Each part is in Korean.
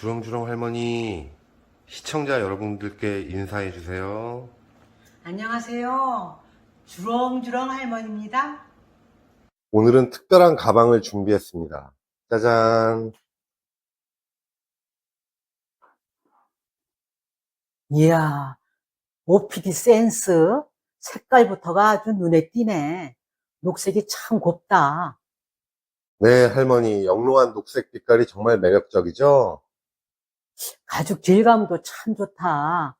주렁주렁 할머니, 시청자 여러분들께 인사해 주세요. 안녕하세요. 주렁주렁 할머니입니다. 오늘은 특별한 가방을 준비했습니다. 짜잔. 이야, OPD 센스, 색깔부터가 아주 눈에 띄네. 녹색이 참 곱다. 네, 할머니, 영롱한 녹색 빛깔이 정말 매력적이죠? 가죽 질감도 참 좋다.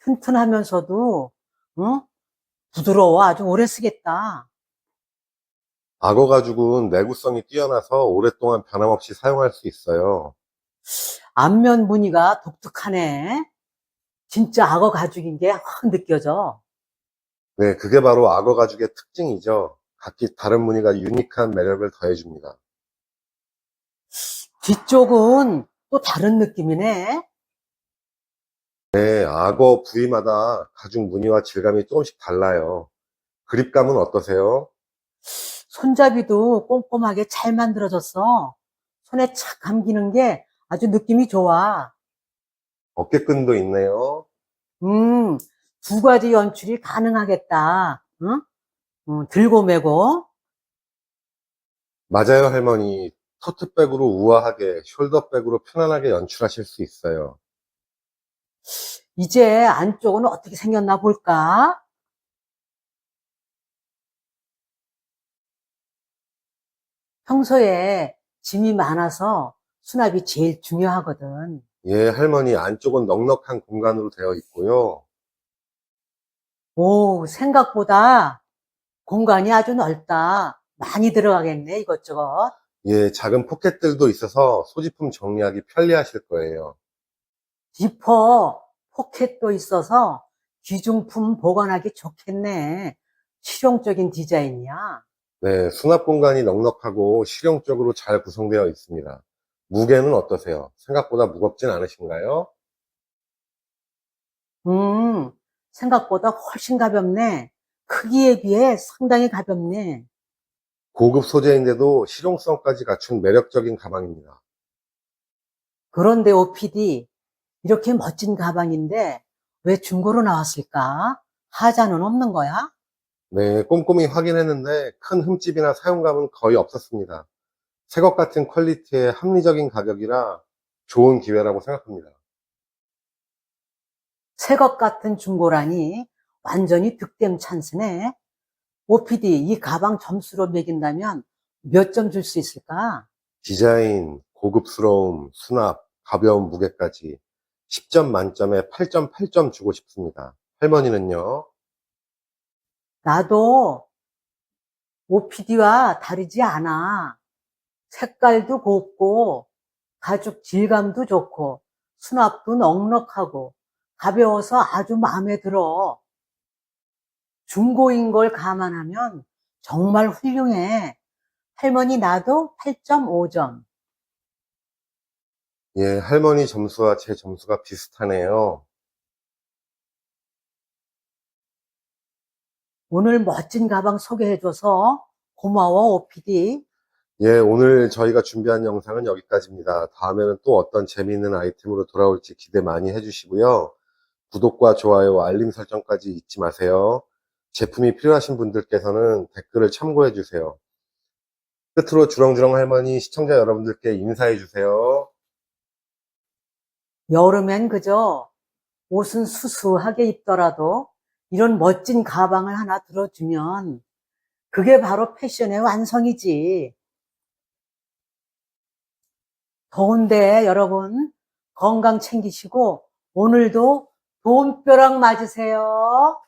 튼튼하면서도, 응? 부드러워. 아주 오래 쓰겠다. 악어 가죽은 내구성이 뛰어나서 오랫동안 변함없이 사용할 수 있어요. 앞면 무늬가 독특하네. 진짜 악어 가죽인 게 확 느껴져. 네, 그게 바로 악어 가죽의 특징이죠. 각기 다른 무늬가 유니크한 매력을 더해줍니다. 뒤쪽은 또 다른 느낌이네. 네, 악어 부위마다 가죽 무늬와 질감이 조금씩 달라요. 그립감은 어떠세요? 손잡이도 꼼꼼하게 잘 만들어졌어. 손에 착 감기는 게 아주 느낌이 좋아. 어깨끈도 있네요. 음, 두 가지 연출이 가능하겠다. 응? 음, 들고 메고. 맞아요, 할머니. 토트백으로 우아하게, 숄더백으로 편안하게 연출하실 수 있어요. 이제 안쪽은 어떻게 생겼나 볼까? 평소에 짐이 많아서 수납이 제일 중요하거든. 예, 할머니, 안쪽은 넉넉한 공간으로 되어 있고요. 오, 생각보다 공간이 아주 넓다. 많이 들어가겠네, 이것저것. 예, 작은 포켓들도 있어서 소지품 정리하기 편리하실 거예요. 지퍼, 포켓도 있어서 귀중품 보관하기 좋겠네. 실용적인 디자인이야. 네, 수납 공간이 넉넉하고 실용적으로 잘 구성되어 있습니다. 무게는 어떠세요? 생각보다 무겁진 않으신가요? 음, 생각보다 훨씬 가볍네. 크기에 비해 상당히 가볍네. 고급 소재인데도 실용성까지 갖춘 매력적인 가방입니다. 그런데 OPD, 이렇게 멋진 가방인데 왜 중고로 나왔을까? 하자는 없는 거야? 네, 꼼꼼히 확인했는데 큰 흠집이나 사용감은 거의 없었습니다. 새 것 같은 퀄리티의 합리적인 가격이라 좋은 기회라고 생각합니다. 새 것 같은 중고라니 완전히 득템 찬스네. OPD, 이 가방 점수로 매긴다면 몇 점 줄 수 있을까? 디자인, 고급스러움, 수납, 가벼운 무게까지 10점 만점에 8.8점 주고 싶습니다. 할머니는요? 나도 OPD와 다르지 않아. 색깔도 곱고, 가죽 질감도 좋고, 수납도 넉넉하고, 가벼워서 아주 마음에 들어. 중고인 걸 감안하면 정말 훌륭해. 할머니 나도 8.5점. 예, 할머니 점수와 제 점수가 비슷하네요. 오늘 멋진 가방 소개해줘서 고마워, OPD. 예, 오늘 저희가 준비한 영상은 여기까지입니다. 다음에는 또 어떤 재미있는 아이템으로 돌아올지 기대 많이 해주시고요. 구독과 좋아요, 알림 설정까지 잊지 마세요. 제품이 필요하신 분들께서는 댓글을 참고해 주세요. 끝으로 주렁주렁 할머니 시청자 여러분들께 인사해 주세요. 여름엔 그저 옷은 수수하게 입더라도 이런 멋진 가방을 하나 들어주면 그게 바로 패션의 완성이지. 더운데 여러분 건강 챙기시고 오늘도 돈벼락 맞으세요.